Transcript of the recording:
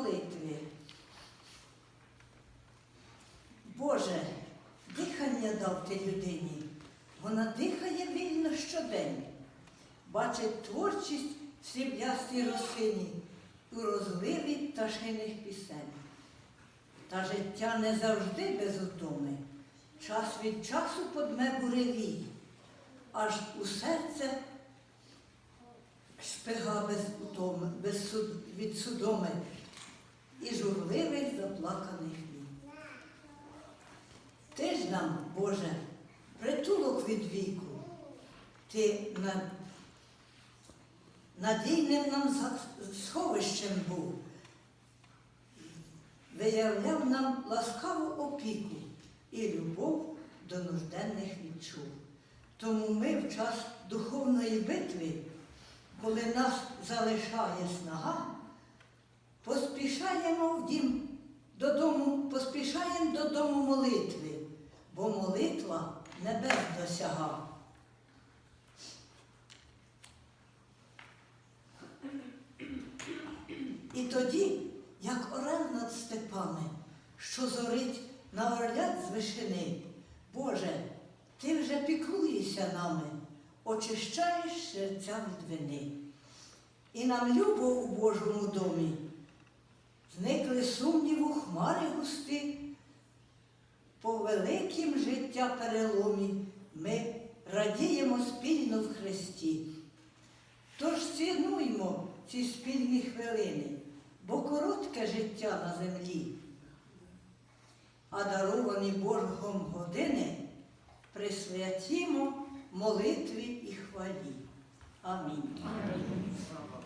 молитви. Боже, дихання дав ти людині. Вона дихає вільно щодень, бачить творчість в сріблястій росині у розливі пташиних пісень. Та життя не завжди без утоми, час від часу подме буревій, аж у серце шпига без утоми, без суд, від судоми і журливих заплаканих вій. Ти ж нам, Боже, притулок від віку, ти на, надійним нам сховищем був, виявляв нам ласкаву опіку і любов до нужденних відчув. Тому ми в час духовної битви, коли нас залишає снага, поспішаємо в дім додому, поспішаємо додому молитви, бо молитва небес досяга. І тоді, як орел над степами, що зорить на орлят з вишини, Боже, ти вже піклуєшся нами, очищаєш серця від вини. І нам любо у Божому домі. Зникли сумніву хмари густи, по великім життя переломі ми радіємо спільно в Христі. Тож цінуймо ці спільні хвилини, бо коротке життя на землі, а даровані Богом години присвятімо молитві і хвалі. Амінь. Слава